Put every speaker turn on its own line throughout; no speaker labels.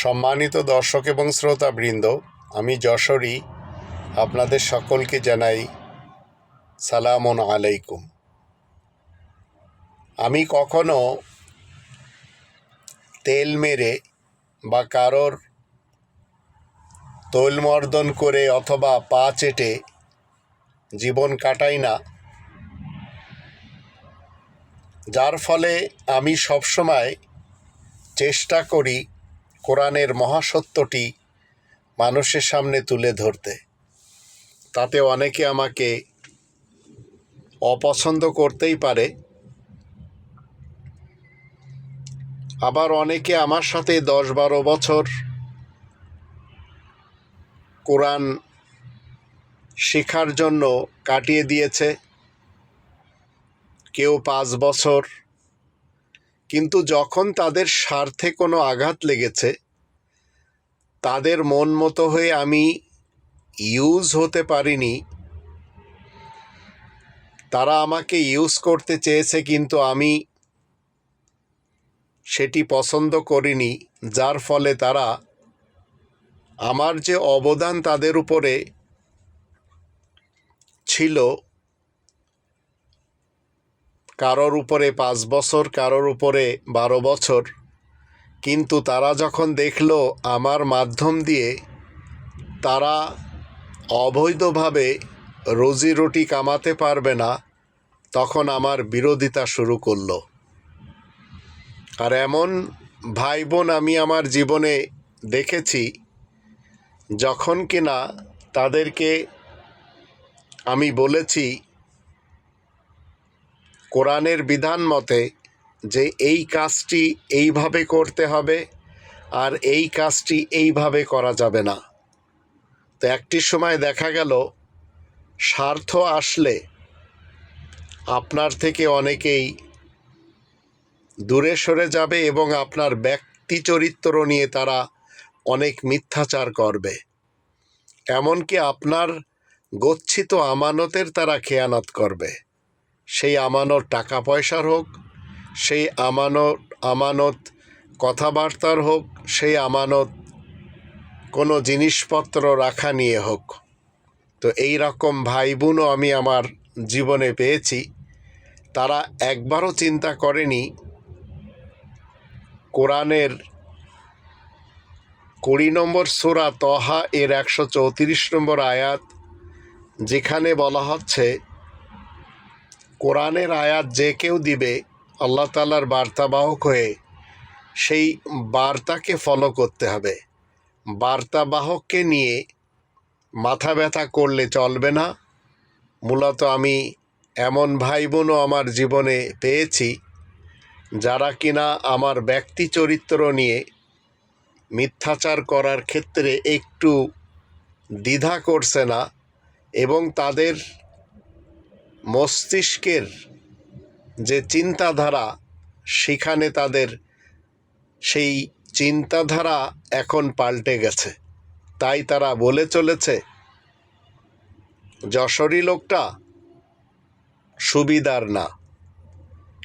সম্মানিত দর্শক এবং শ্রোতাবৃন্দ, আমি যশোরী, আপনাদের সকলকে জানাই সালামন আলাইকুম। আমি কখনো তেল মেরে বা কারোর তৈলমর্দন করে অথবা পা চেটে জীবন কাটাই না। যার ফলে আমি সবসময় চেষ্টা করি কোরআনের মহাসত্যটি মানুষের সামনে তুলে ধরতে। তাতে অনেকে আমাকে অপছন্দ করতেই পারে। আবার অনেকে আমার সাথে দশ বারো বছর কোরআন শেখার জন্য কাটিয়ে দিয়েছে। কেউ পাঁচ বছর কিন্তু যখন তাদের স্বার্থে কোনো আঘাত লেগেছে, তাদের মন মতো হয়ে আমি ইউজ হতে পারিনি। তারা আমাকে ইউজ করতে চেয়েছে, কিন্তু আমি সেটি পছন্দ করিনি, যার ফলে তারা আমার যে অবদান তাদের উপরে ছিল কারোর উপরে পাঁচ বছর, কারোর উপরে বারো বছর। কিন্তু তারা যখন দেখল আমার মাধ্যম দিয়ে, তারা অবৈধভাবে রোজি রুটি কামাতে পারবে না, তখন আমার বিরোধিতা শুরু করল। আর এমন ভাই বোন আমি আমার জীবনে দেখেছি, যখন কিনা তাদেরকে আমি বলেছি কোরআনের বিধান মতে যে এই কাজটি এইভাবে করতে হবে আর এই কাজটি এইভাবে করা যাবে না। তো একটি সময় দেখা গেল, স্বার্থ আসলে আপনার থেকে অনেকেই দূরে সরে যাবে এবং আপনার ব্যক্তি চরিত্র নিয়ে তারা অনেক মিথ্যাচার করবে। এমনকি আপনার গচ্ছিত আমানতের তারা খেয়ানত করবে। সেই আমানত টাকা পয়সার হোক, সেই আমানত আমানত কথাবার্তার হোক, সেই আমানত কোনো জিনিসপত্র রাখা নিয়ে হোক। তো এই রকম ভাই বোনও আমি আমার জীবনে পেয়েছি। তারা একবারও চিন্তা করেনি কোরআনের কুড়ি নম্বর সোরা তহা এর একশো চৌত্রিশ নম্বর আয়াত, যেখানে বলা হচ্ছে কোরআনের আয়াত যে কেউ দিবে, আল্লাহ তালার বার্তাবাহক হয়ে সেই বার্তাকে ফলো করতে হবে। বার্তাবাহককে নিয়ে মাথা ব্যথা করলে চলবে না। মূলত আমি এমন ভাই বোনও আমার জীবনে পেয়েছি, যারা কিনা আমার ব্যক্তি চরিত্র নিয়ে মিথ্যাচার করার ক্ষেত্রে একটু দ্বিধা করছে না এবং তাদের মস্তিষ্কের যে চিন্তাধারা, সেখানে তাদের সেই চিন্তাধারা এখন পাল্টে গেছে। তাই তারা বলে চলেছে, যশোরী লোকটা সুবিধার না।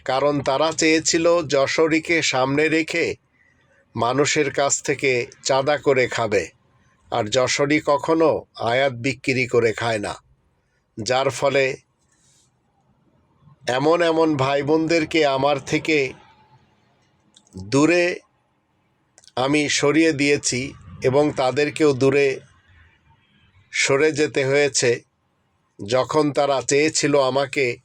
কারণ তারা চেয়েছিল যশোরীকে সামনে রেখে মানুষের কাছ থেকে চাঁদা করে খাবে, আর যশোরী কখনো আয়াত বিক্রি করে খায় না। যার ফলে এমন এমন ভাই বোনদেরকে আমার থেকে দূরে আমি সরিয়ে দিয়েছি এবং তাদেরকেও দূরে সরে যেতে হয়েছে। যখন তারা চেয়েছিল আমাকে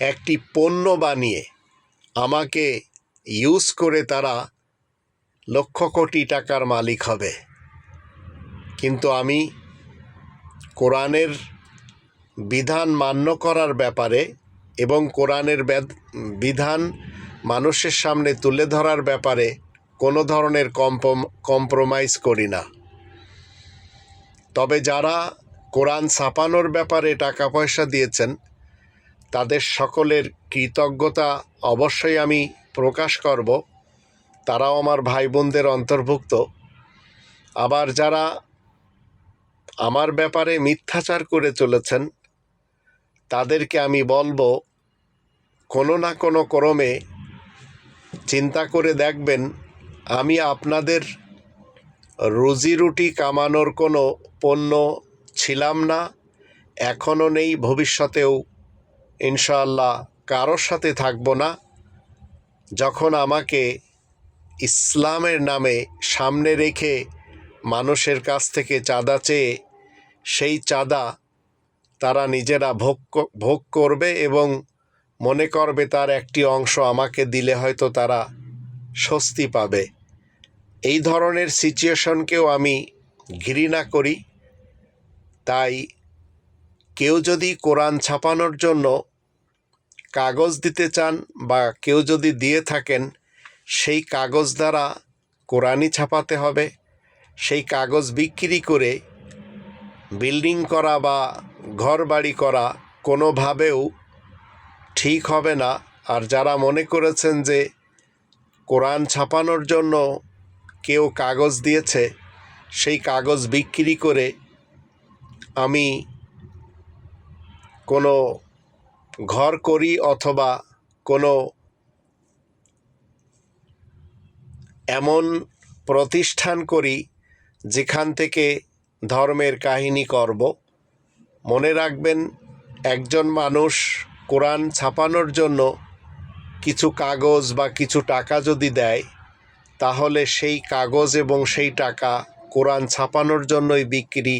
একটি পণ্য বানিয়ে, আমাকে ইউজ করে তারা লক্ষ কোটি টাকার মালিক হবে। কিন্তু আমি কোরআনের বিধান মান্য করার ব্যাপারে এবং কোরআনের বিধান মানুষের সামনে তুলে ধরার ব্যাপারে কোনো ধরনের কম্প্রোমাইজ করি না। তবে যারা কোরআন ছাপানোর ব্যাপারে টাকা পয়সা দিয়েছেন, তাদের সকলের কৃতজ্ঞতা অবশ্যই আমি প্রকাশ করব। তারাও আমার ভাই বোনদের অন্তর্ভুক্ত। আবার যারা আমার ব্যাপারে মিথ্যাচার করে চলেছেন তাদেরকে আমি বলব, কোনো না কোনো ক্রমে চিন্তা করে দেখবেন, আমি আপনাদের রুজি রুটি কামানোর কোনো পণ্য ছিলাম না, এখনও নেই, ভবিষ্যতেও ইনশাআল্লাহ কারোর সাথে থাকব না। যখন আমাকে ইসলামের নামে সামনে রেখে মানুষের কাছ থেকে চাঁদা চেয়ে, সেই চাঁদা তারা নিজেরা ভোগ ভোগ করবে এবং মনে করবে তার একটি অংশ আমাকে দিলে হয়তো তারা স্বস্তি পাবে। এই ধরনের সিচুয়েশনকেও আমি ঘৃণা করি। তাই কেউ যদি কোরআন ছাপানোর জন্য কাগজ দিতে চান বা কেউ যদি দিয়ে থাকেন, সেই কাগজ দ্বারা কোরআনই ছাপাতে হবে। সেই কাগজ বিক্রি করে বিল্ডিং করা বা ঘর বাড়ি করা কোনোভাবেও ঠিক হবে না। আর যারা মনে করেছেন যে কোরআন ছাপানোর জন্য কেউ কাগজ দিয়েছে, সেই কাগজ বিক্রি করে আমি কোনো ঘর করি অথবা কোনো এমন প্রতিষ্ঠান করি যেখান থেকে ধর্মের কাহিনী করব। মনে রাখবেন, একজন মানুষ কোরআন ছাপানোর জন্য কিছু কাগজ বা কিছু টাকা যদি দেয়, তাহলে সেই কাগজ এবং সেই টাকা কোরআন ছাপানোর জন্যই বিক্রি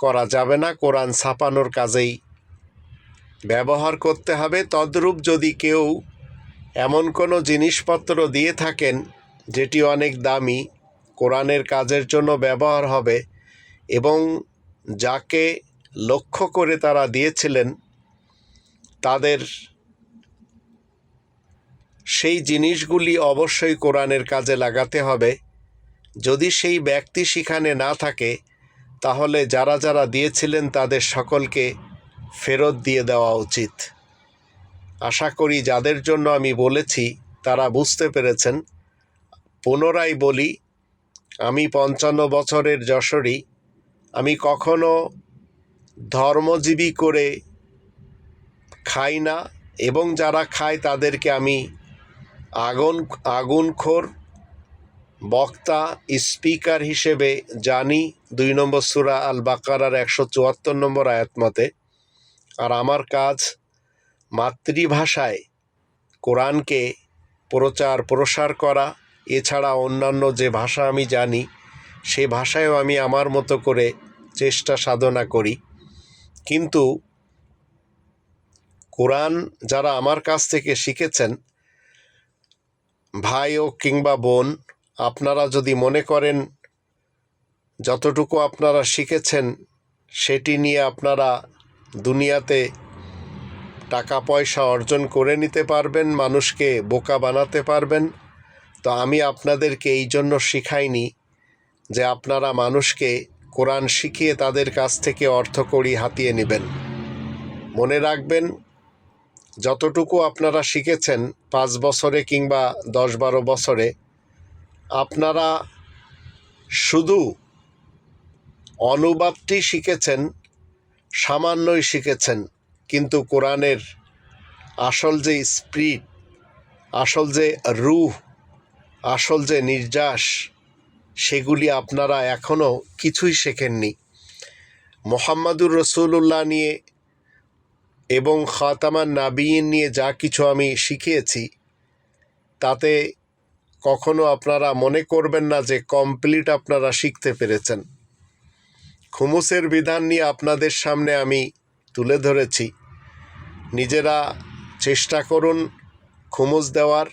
করা যাবে না। কোরআন ছাপানোর কাজেই ব্যবহার করতে হবে। তদ্রূপ যদি কেউ এমন কোনো জিনিসপত্র দিয়ে থাকেন, যেটি অনেক দামি, কোরআনের কাজের জন্য ব্যবহার হবে এবং যাকে লক্ষ্য করে তারা দিয়েছিলেন, তাদের সেই জিনিসগুলি অবশ্যই কোরআনের কাজে লাগাতে হবে। যদি সেই ব্যক্তি সেখানে না থাকে, তাহলে যারা যারা দিয়েছিলেন তাদের সকলকে ফেরত দিয়ে দেওয়া উচিত। আশা করি যাদের জন্য আমি বলেছি, তারা বুঝতে পেরেছেন। পুনরায় বলি, আমি পঞ্চান্ন বছরের যশোরী আমি কখনো ধর্মজীবী করে খাই না এবং যারা খায় তাদেরকে আমি আগুন, আগুনখোর বক্তা, স্পিকার হিসেবে জানি। দুই নম্বর সুরা আল বাকারার একশো চুয়াত্তর নম্বর আয়াত মতে আর আমার কাজ মাতৃভাষায় কোরআনকে প্রচার প্রসার করা, এছাড়া অন্যান্য যে ভাষা আমি জানি সে ভাষায়ও আমি আমার মতো করে চেষ্টা সাধনা করি। কিন্তু কোরআন যারা আমার কাছ থেকে শিখেছেন, ভাই ও কিংবা বোন, আপনারা যদি মনে করেন যতটুকু আপনারা শিখেছেন, সেটি নিয়ে আপনারা দুনিয়াতে টাকা পয়সা অর্জন করে নিতে পারবেন, মানুষকে বোকা বানাতে পারবেন। তো আমি আপনাদেরকে এই জন্য শিখাইনি যে আপনারা মানুষকে কোরআন শিখিয়ে তাদের কাছ থেকে অর্থকড়ি হাতিয়ে নেবেন। মনে রাখবেন, যতটুকু আপনারা শিখেছেন পাঁচ বছরে কিংবা দশ বারো বছরে, আপনারা শুধু অনুবাদটি শিখেছেন, সামান্যই শিখেছেন, কিন্তু কোরআনের আসল যে স্প্রিট আসল যে রুহ, আসল যে নির্যাস সেগুলি আপনারা এখনও কিছুই শেখেননি। মোহাম্মদুর রসুল্লাহ নিয়ে এবং খাতামান নাবিয়িন নিয়ে যা কিছু আমি শিখিয়েছি, তাতে কখনো আপনারা মনে করবেন না যে কমপ্লিট আপনারা শিখতে পেরেছেন। খুমুসের বিধান নিয়ে আপনাদের সামনে আমি তুলে ধরেছি। নিজেরা চেষ্টা করুন খুমুস দেওয়ার,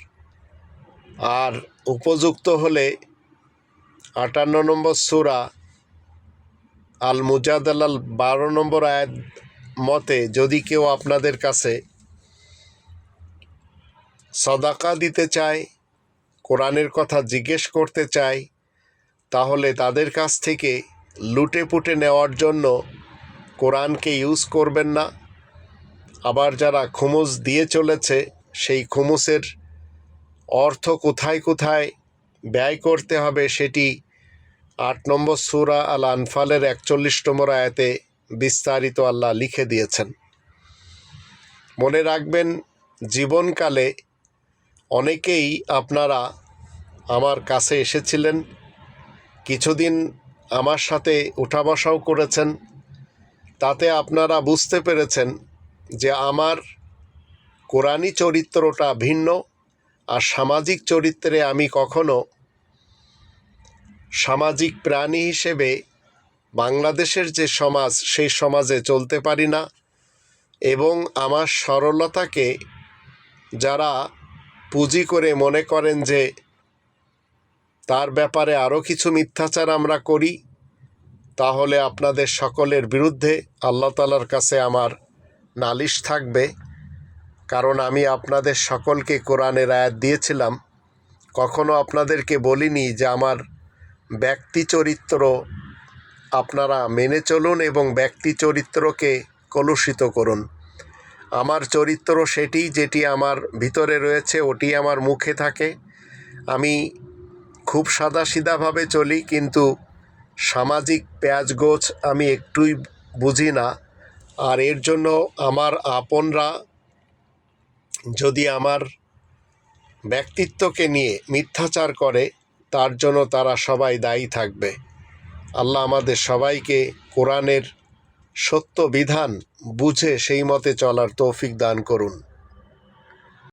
আর উপযুক্ত হলে আটান্ন নম্বর সুরা আল মুজাদালাল বারো নম্বর আয়াত মতে, যদি কেউ আপনাদের কাছে সদাকা দিতে চায়, কোরআনের কথা জিজ্ঞেস করতে চায়, তাহলে তাদের কাছ থেকে লুটে পুটে নেওয়ার জন্য কোরআনকে ইউজ করবেন না। আবার যারা খুমুস দিয়ে চলেছে, সেই খুমুসের অর্থ কোথায় কোথায় ব্যয় করতে হবে সেটি আট নম্বর সুরা আল আনফালের একচল্লিশ নম্বর আয়াতে বিস্তারিত আল্লাহ লিখে দিয়েছেন। মনে রাখবেন, জীবনকালে অনেকেই আপনারা আমার কাছে এসেছিলেন, কিছুদিন আমার সাথে উঠা বসাও করেছেন, তাতে আপনারা বুঝতে পেরেছেন যে আমার কোরআনী চরিত্রটা ভিন্ন আর সামাজিক চরিত্রে আমি কখনো সামাজিক প্রাণী হিসেবে বাংলাদেশের যে সমাজ, সেই সমাজে চলতে পারি না এবং আমার সরলতাকে যারা পুঁজি করে মনে করেন যে তার ব্যাপারে আরও কিছু মিথ্যাচার আমরা করি, তাহলে আপনাদের সকলের বিরুদ্ধে আল্লাহ তালার কাছে আমার নালিশ থাকবে। কারণ আমি আপনাদের সকলকে কোরআনের আয়াত দিয়েছিলাম। কখনো আপনাদেরকে বলিনি যে আমার ব্যক্তি চরিত্র আপনারা মেনে চলুন এবং ব্যক্তি চরিত্রকে কলুষিত করুন। আমার চরিত্র সেটি যেটি আমার ভিতরে রয়েছে, ওটি আমার মুখে থাকে। আমি খুব সাদাসিধাভাবে চলি, কিন্তু সামাজিক প্যাঁচগোছ আমি একটুই বুঝি না। আর এর জন্য আমার আপনরা যদি আমার ব্যক্তিত্বকে নিয়ে মিথ্যাচার করে তার জন্য তারা সবাই দায়ী থাকবে। আল্লাহ আমাদের সবাইকে কোরআনের সত্য বিধান বুঝে সেই মতে চলার তৌফিক দান করুন।